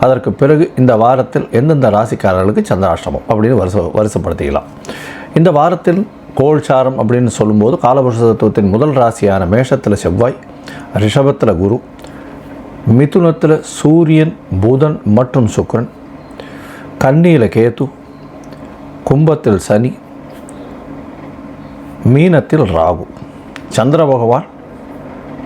அதற்கு பிறகு இந்த வாரத்தில் எந்தெந்த ராசிக்காரர்களுக்கு சந்திராஷ்டமம் அப்படின்னு வருஷ வருஷப்படுத்திக்கலாம் இந்த வாரத்தில் கோல்சாரம் அப்படின்னு சொல்லும்போது காலபுருஷ தத்துவத்தின் முதல் ராசியான மேஷத்தில் செவ்வாய் ரிஷபத்தில் குரு மிதுனத்தில் சூரியன் புதன் மற்றும் சுக்ரன் கன்னியில் கேத்து கும்பத்தில் சனி மீனத்தில் ராகு சந்திர பகவான்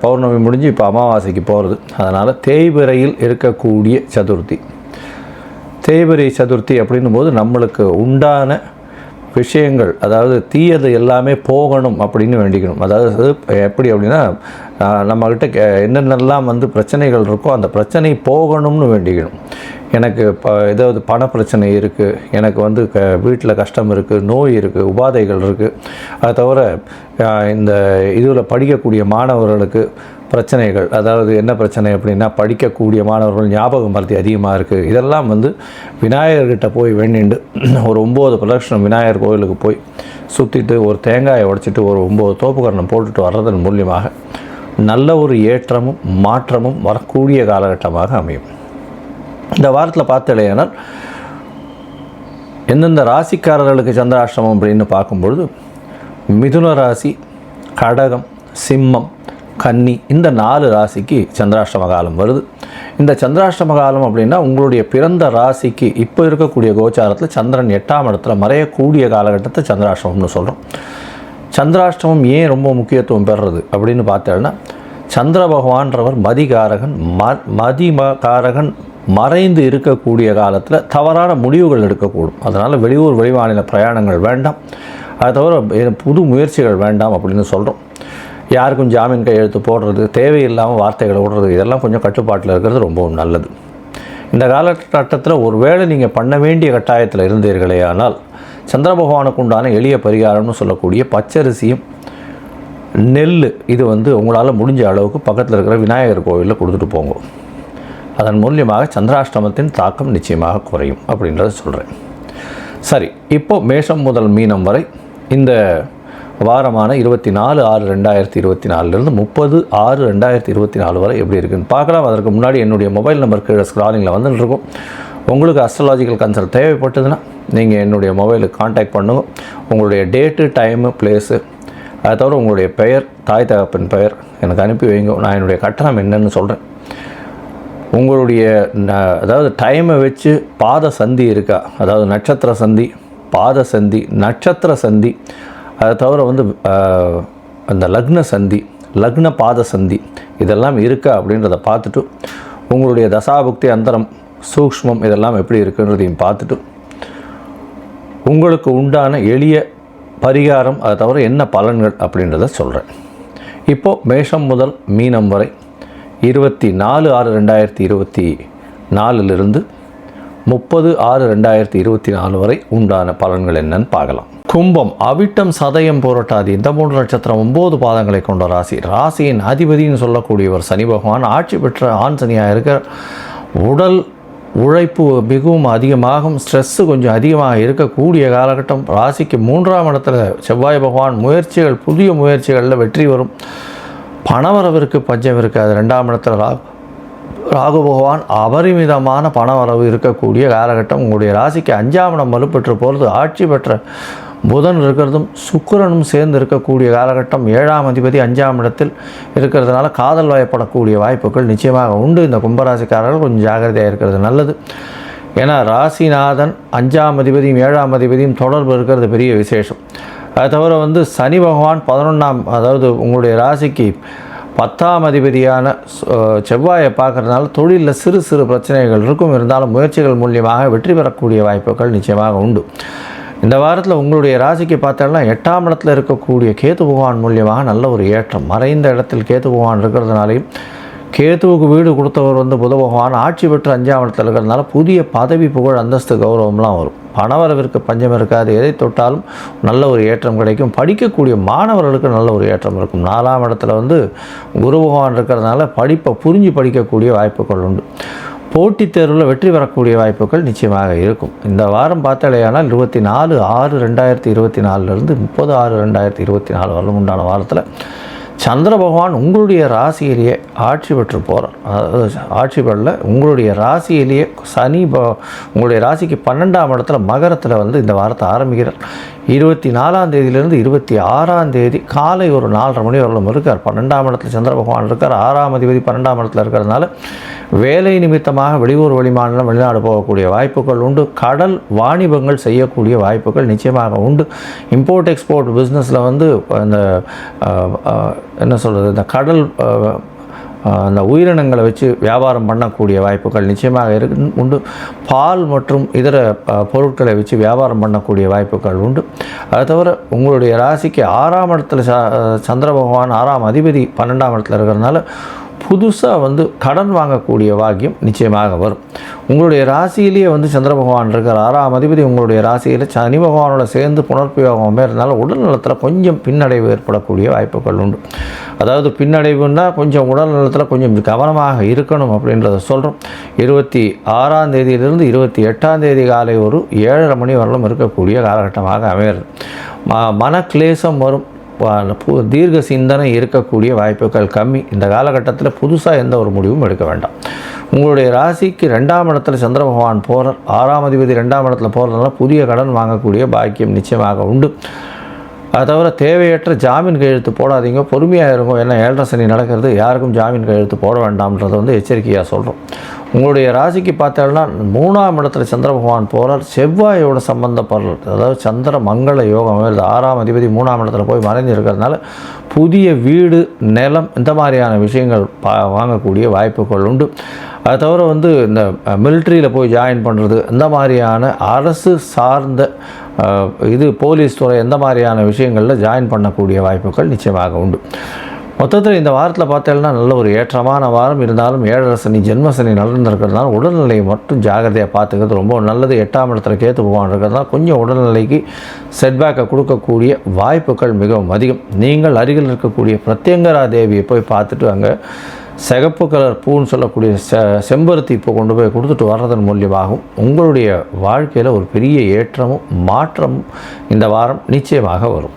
பௌர்ணமி முடிஞ்சு இப்போ அமாவாசைக்கு போகிறது அதனால் தேய்பிறையில் இருக்கக்கூடிய சதுர்த்தி. தேய்பிறை சதுர்த்தி அப்படின்னும் போது நம்மளுக்கு உண்டான விஷயங்கள் அதாவது தீயது எல்லாமே போகணும் அப்படின்னு வேண்டிக்கணும். அதாவது எப்படி அப்படின்னா நம்மக்கிட்ட கே- என்னென்னலாம் வந்து பிரச்சனைகள் இருக்கோ அந்த பிரச்சனை போகணும்னு வேண்டிக்கணும். எனக்கு இப்போ ஏதாவது பண பிரச்சனை இருக்குது எனக்கு வந்து க வீட்டில் கஷ்டம் இருக்குது நோய் இருக்குது உபாதைகள் இருக்குது அதை தவிர இந்த இதில் படிக்கக்கூடிய மாணவர்களுக்கு பிரச்சனைகள் அதாவது என்ன பிரச்சனை அப்படின்னா படிக்கக்கூடிய மாணவர்கள் ஞாபக மருதி அதிகமாக இருக்குது இதெல்லாம் வந்து விநாயகர்கிட்ட போய் வேண்டிண்டு ஒரு ஒம்பது பிரதட்சணம் விநாயகர் கோயிலுக்கு போய் சுற்றிட்டு ஒரு தேங்காயை உடைச்சிட்டு ஒரு ஒம்பது தோப்புக்கரணம் போட்டுட்டு வர்றதன் மூலியமாக நல்ல ஒரு ஏற்றமும் மாற்றமும் வரக்கூடிய காலகட்டமாக அமையும். இந்த வாரத்தில் பார்த்தலையானால் எந்தெந்த ராசிக்காரர்களுக்கு சந்திராஷ்டமம் அப்படின்னு பார்க்கும்பொழுது மிதுன ராசி கடகம் சிம்மம் கன்னி இந்த நாலு ராசிக்கு சந்திராஷ்டம காலம் வருது. இந்த சந்திராஷ்டம காலம் அப்படின்னா உங்களுடைய பிறந்த ராசிக்கு இப்போ இருக்கக்கூடிய கோச்சாரத்தில் சந்திரன் எட்டாம் இடத்துல மறையக்கூடிய காலகட்டத்தை சந்திராஷ்டமம்னு சொல்கிறோம் சந்திராஷ்டமம் ஏன் ரொம்ப முக்கியத்துவம் பெறுறது அப்படின்னு பார்த்தோன்னா சந்திர பகவான்றவர் மதிகாரகன் ம மதிமகாரகன் மறைந்து இருக்கக்கூடிய காலத்தில் தவறான முடிவுகள் எடுக்கக்கூடும். அதனால் வெளியூர் வெளிமாநில பிரயாணங்கள் வேண்டாம். அதை தவிர புது முயற்சிகள் வேண்டாம் அப்படின்னு சொல்கிறோம் யாருக்கும் ஜாமீன் கையெழுத்து போடுறது தேவையில்லாமல் வார்த்தைகளை விடுறது இதெல்லாம் கொஞ்சம் கட்டுப்பாட்டில் இருக்கிறது ரொம்பவும் நல்லது. இந்த காலகட்டத்தில் ஒருவேளை நீங்கள் பண்ண வேண்டிய கட்டாயத்தில் இருந்தீர்களே ஆனால் சந்திர பகவானுக்கு உண்டான எளிய பரிகாரம்னு சொல்லக்கூடிய பச்சரிசியும் நெல் இது வந்து உங்களால் முடிஞ்ச அளவுக்கு பக்கத்தில் இருக்கிற விநாயகர் கோவிலில் கொடுத்துட்டு போங்க. அதன் மூலியமாக சந்திராஷ்டமத்தின் தாக்கம் நிச்சயமாக குறையும் அப்படின்றத சொல்கிறேன் சரி இப்போ மேஷம் முதல் மீனம் வரை இந்த வாரமான இருபத்தி நாலு ஆறு ரெண்டாயிரத்தி இருபத்தி நாலுலேருந்து முப்பது ஆறு ரெண்டாயிரத்தி இருபத்தி நாலு வரை எப்படி இருக்குன்னு பார்க்கலாம். அதற்கு முன்னாடி என்னுடைய மொபைல் நம்பர் கீழே ஸ்க்ராலிங்கில் வந்துட்டு இருக்கும். உங்களுக்கு அஸ்ட்ராலாஜிக்கல் கன்சல்ட் தேவைப்பட்டதுன்னா நீங்கள் என்னுடைய மொபைலுக்கு காண்டாக்ட் பண்ணுங்க. உங்களுடைய டேட்டு டைமு பிளேஸு அதை தவிர உங்களுடைய பெயர் தாய் தகப்பின் பெயர் எனக்கு அனுப்பி வைங்க. நான் என்னுடைய கட்டணம் என்னன்னு சொல்கிறேன் உங்களுடைய ந- அதாவது டைமை வச்சு பாத சந்தி இருக்கா? அதாவது நட்சத்திர சந்தி பாத சந்தி நட்சத்திர சந்தி. அதை தவிர வந்து அந்த லக்ன சந்தி லக்ன பாத சந்தி இதெல்லாம் இருக்கா அப்படின்றத பார்த்துட்டு உங்களுடைய தசாபுக்தி அந்தரம் சூக்ஷ்மம் இதெல்லாம் எப்படி இருக்குன்றதையும் பார்த்துட்டு உங்களுக்கு உண்டான எளிய பரிகாரம் அதை தவிர என்ன பலன்கள் அப்படின்றத சொல்கிறேன் இப்போது மேஷம் முதல் மீனம் வரை இருபத்தி நாலு ஆறு ரெண்டாயிரத்தி இருபத்தி நாலுலேருந்து முப்பது ஆறு ரெண்டாயிரத்தி இருபத்தி நாலு வரை உண்டான பலன்கள் என்னன்னு பார்க்கலாம். கும்பம் அவிட்டம் சதயம் போராட்டாதி இந்த மூன்று நட்சத்திரம் ஒம்பது பாதங்களை கொண்ட ராசி. ராசியின் அதிபதின்னு சொல்லக்கூடியவர் சனி பகவான் ஆட்சி பெற்ற ஆண் சனியாக இருக்க உடல் உழைப்பு மிகவும் அதிகமாகும் ஸ்ட்ரெஸ்ஸு கொஞ்சம் அதிகமாக இருக்கக்கூடிய காலகட்டம். ராசிக்கு மூன்றாம் இடத்துல செவ்வாய் பகவான் முயற்சிகள் புதிய முயற்சிகளில் வெற்றி வரும். பணவரவிற்கு பஞ்சம் இருக்காது. ரெண்டாம் இடத்துல ரா ராகு பகவான் அபரிமிதமான பணவரவு இருக்கக்கூடிய காலகட்டம். உங்களுடைய ராசிக்கு அஞ்சாம் இடம் வலுப்பெற்று போகிறது ஆட்சி பெற்ற புதன் இருக்கிறதும் சுக்கிரனும் சேர்ந்து இருக்கக்கூடிய காலகட்டம். ஏழாம் அதிபதி அஞ்சாம் இடத்தில் இருக்கிறதுனால காதல் வயப்படக்கூடிய வாய்ப்புகள் நிச்சயமாக உண்டு. இந்த கும்பராசிக்காரர்கள் கொஞ்சம் ஜாகிரதையாக இருக்கிறது நல்லது. ஏன்னா ராசிநாதன் அஞ்சாம் அதிபதியும் ஏழாம் அதிபதியும் தொடர்பு இருக்கிறது பெரிய விசேஷம். அது தவிர வந்து சனி பகவான் பதினொன்றாம் அதாவது உங்களுடைய ராசிக்கு பத்தாம் அதிபதியான செவ்வாயை பார்க்கறதுனால தொழிலில் சிறு சிறு பிரச்சனைகள் இருக்கும். இருந்தாலும் முயற்சிகள் மூலியமாக வெற்றி பெறக்கூடிய வாய்ப்புகள் நிச்சயமாக உண்டு. இந்த வாரத்தில் உங்களுடைய ராசிக்கு பார்த்தோம்னா எட்டாம் இடத்துல இருக்கக்கூடிய கேது பகவான் மூலியமாக நல்ல ஒரு ஏற்றம். மறைந்த இடத்தில் கேது பகவான் இருக்கிறதுனாலையும் கேதுவுக்கு வீடு கொடுத்தவர் வந்து புத பகவான் ஆட்சி பெற்று அஞ்சாம் இடத்துல இருக்கிறதுனால புதிய பதவி புகழ் அந்தஸ்து கௌரவம்லாம் வரும். பணவரவிற்கு பஞ்சம் இருக்காது. எதை தொட்டாலும் நல்ல ஒரு ஏற்றம் கிடைக்கும். படிக்கக்கூடிய மாணவர்களுக்கு நல்ல ஒரு ஏற்றம் இருக்கும். நாலாம் இடத்துல வந்து குரு பகவான் இருக்கிறதுனால படிப்பை புரிஞ்சு படிக்கக்கூடிய வாய்ப்புகள் உண்டு. போட்டித் தேர்வில் வெற்றி பெறக்கூடிய வாய்ப்புகள் நிச்சயமாக இருக்கும். இந்த வாரம் பார்த்தாலேயானால் இருபத்தி நாலு ஆறு ரெண்டாயிரத்தி இருபத்தி நாலுலேருந்து முப்பது ஆறு ரெண்டாயிரத்தி இருபத்தி நாலு வரலும் உண்டான வாரத்தில் சந்திர பகவான் உங்களுடைய ராசியிலேயே ஆட்சி பெற்று போகிறார் அதாவது ஆட்சி பெறல உங்களுடைய ராசியிலேயே சனி ப உங்களுடைய ராசிக்கு பன்னெண்டாம் இடத்துல மகரத்தில் வந்து இந்த வாரத்தை ஆரம்பிக்கிறார். இருபத்தி நாலாம் தேதியிலேருந்து இருபத்தி ஆறாம் தேதி காலை ஒரு நாலரை மணி வரலும் இருக்கார். பன்னெண்டாம் இடத்துல சந்திர பகவான் இருக்கார். ஆறாம் அதிபதி பன்னெண்டாம் இடத்துல இருக்கிறதுனால வேலை நிமித்தமாக வெளியூர் வெளிமாநிலம் வெளிநாடு போகக்கூடிய வாய்ப்புகள் உண்டு. கடல் வாணிபங்கள் செய்யக்கூடிய வாய்ப்புகள் நிச்சயமாக உண்டு. இம்போர்ட் எக்ஸ்போர்ட் பிஸ்னஸில் வந்து இந்த என்ன சொல்கிறது இந்த கடல் அந்த உயிரினங்களை வச்சு வியாபாரம் பண்ணக்கூடிய வாய்ப்புகள் நிச்சயமாக இருக்கு உண்டு. பால் மற்றும் இதர பொருட்களை வச்சு வியாபாரம் பண்ணக்கூடிய வாய்ப்புகள் உண்டு. அது தவிர உங்களுடைய ராசிக்கு ஆறாம் இடத்துல ச- சந்திர பகவான் ஆறாம் அதிபதி பன்னெண்டாம் இடத்துல இருக்கிறதுனால புதுசாக வந்து கடன் வாங்கக்கூடிய வாக்கியம் நிச்சயமாக வரும். உங்களுடைய ராசியிலேயே வந்து சந்திர பகவான் இருக்கார். ஆறாம் அதிபதி உங்களுடைய ராசியில் சனி பகவானோட சேர்ந்து புனர்பியோகமே இருந்தாலும் உடல் நலத்தில் கொஞ்சம் பின்னடைவு ஏற்படக்கூடிய வாய்ப்புகள் உண்டு. அதாவது பின்னடைவுன்னா கொஞ்சம் உடல் நலத்தில் கொஞ்சம் கவனமாக இருக்கணும் அப்படின்றத சொல்கிறோம் இருபத்தி ஆறாம் தேதியிலிருந்து இருபத்தி எட்டாம் தேதி காலை ஒரு ஏழரை மணி வரலும் இருக்கக்கூடிய காலகட்டமாக அமையிறது ம மன கிளேசம் வரும். தீர்க்க சிந்தனை இருக்கக்கூடிய வாய்ப்புகள் கம்மி. இந்த காலகட்டத்தில் புதுசாக எந்த ஒரு முடிவும் எடுக்க வேண்டாம். உங்களுடைய ராசிக்கு ரெண்டாம் இடத்துல சந்திர பகவான் போகிறார் ஆறாம் அதிபதி ரெண்டாம் இடத்துல போகிறதுனால புதிய கடன் வாங்கக்கூடிய பாக்கியம் நிச்சயமாக உண்டு. அதை தவிர தேவையற்ற ஜாமீன் கையெழுத்து போடாதீங்க. பொறுமையாக இருக்கும் ஏன்னா ஏழரை சனி நடக்கிறது. யாருக்கும் ஜாமீன் கையெழுத்து போட வேண்டாம்ன்றதை வந்து எச்சரிக்கையாக சொல்கிறோம் உங்களுடைய ராசிக்கு பார்த்தோம்னா மூணாம் இடத்துல சந்திர பகவான் போகிறார் செவ்வாயோட சம்பந்தப்படுறது அதாவது சந்திர மங்கள யோகம் ஆறாம் அதிபதி மூணாம் இடத்துல போய் மறைஞ்சு இருக்கிறதுனால புதிய வீடு நிலம் இந்த மாதிரியான விஷயங்கள் பா வாங்கக்கூடிய வாய்ப்புகள் உண்டு. அது தவிர வந்து இந்த மிலிட்ரியில் போய் ஜாயின் பண்ணுறது இந்த மாதிரியான அரசு சார்ந்த இது போலீஸ் துறை எந்த மாதிரியான விஷயங்களில் ஜாயின் பண்ணக்கூடிய வாய்ப்புகள் நிச்சயமாக உண்டு. மொத்தத்தில் இந்த வாரத்தில் பார்த்தேன்னா நல்ல ஒரு ஏற்றமான வாரம். இருந்தாலும் ஏழரை சனி ஜென்ம சனி நடந்திருக்கிறதுனால உடல்நிலையை மட்டும் ஜாகிரதையாக பார்த்துக்கிறது ரொம்ப நல்லது. எட்டாம் இடத்துல கேத்து போவான் இருக்கிறதுனால கொஞ்சம் உடல்நிலைக்கு செட்பேக்கை கொடுக்கக்கூடிய வாய்ப்புகள் மிகவும் அதிகம். நீங்கள் அருகில் இருக்கக்கூடிய பிரத்யங்கரா தேவியை போய் பார்த்துட்டு அங்கே சிகப்பு கலர் பூன்னு சொல்லக்கூடிய செ செம்பருத்தி இப்போ கொண்டு போய் கொடுத்துட்டு வர்றதன் மூலியமாகவும் உங்களுடைய வாழ்க்கையில் ஒரு பெரிய ஏற்றமும் மாற்றமும் இந்த வாரம் நிச்சயமாக வரும்.